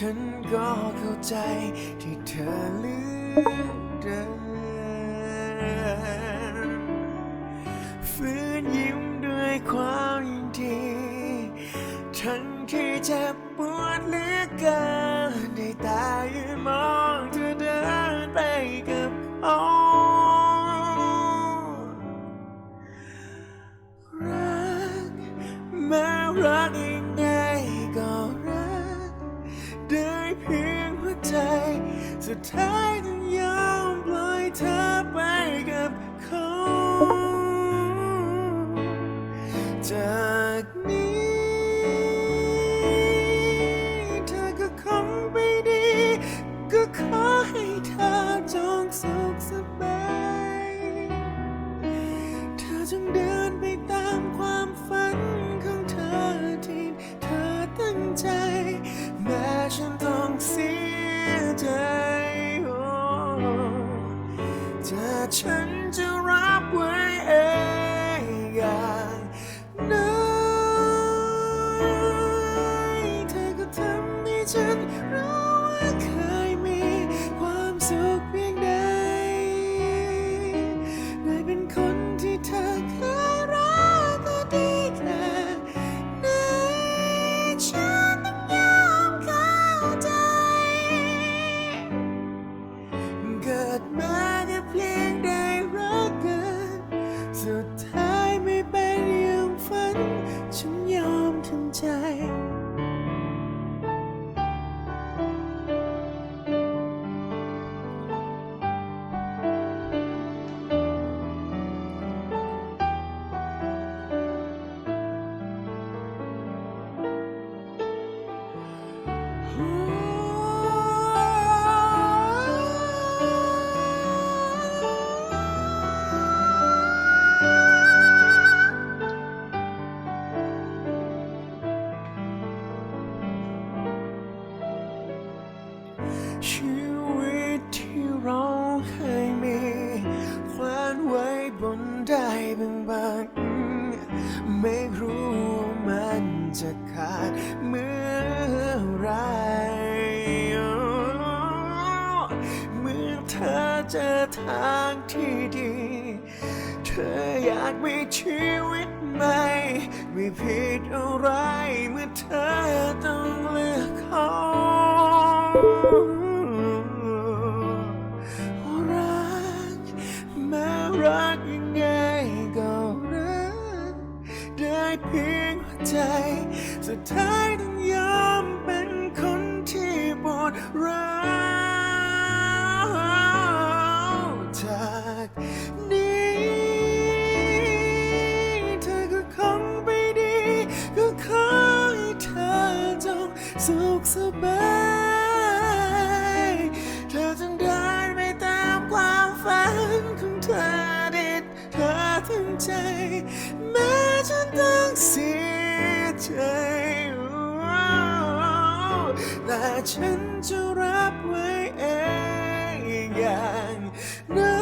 ฉันก็เข้าใจที่เธอเลือกเดินฟื้นยิ้มด้วยความยินดี ทั้งที่เจ็บปวดเหลือเกิน สุด ฉันจะรับ เมื่อไรเมื่อเธอเจอทางที่ดี เธออยากมีชีวิตใหม่ไม่ผิดอะไรเมื่อเธอต้องเลือกเขารักแม้รักยังไงก็รักได้เพียงหัวใจ สุดท้ายต้องยอมเป็นคนที่ปวดร้าวจากนี้เธอก็คงไปดี ก็ขอให้เธอจงสุขสบาย เธอจงเดินไปตามความฝันของเธอเด็ดเธอทั้งใจแม้ฉันต้องเสีย ใจแต่ฉันจะรับไว้เองอย่างน้อ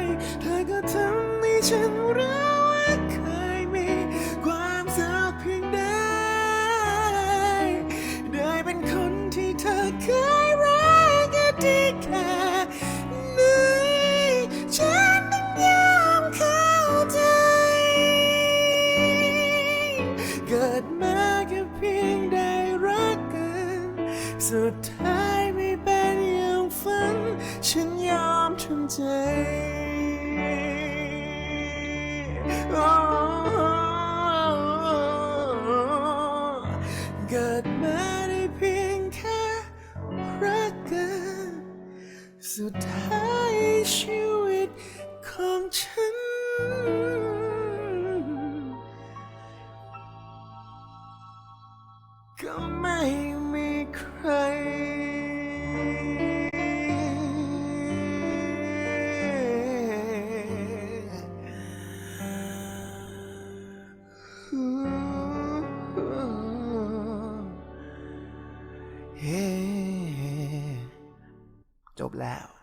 ยเธอก็ทำให้ฉันรัก สุดท้ายไม่เป็นอย่างฝัน ฉันยอมทำใจ เกิดมาได้เพียงแค่รักกัน สุดท้ายชีวิตของฉัน ก็ไม่ loud.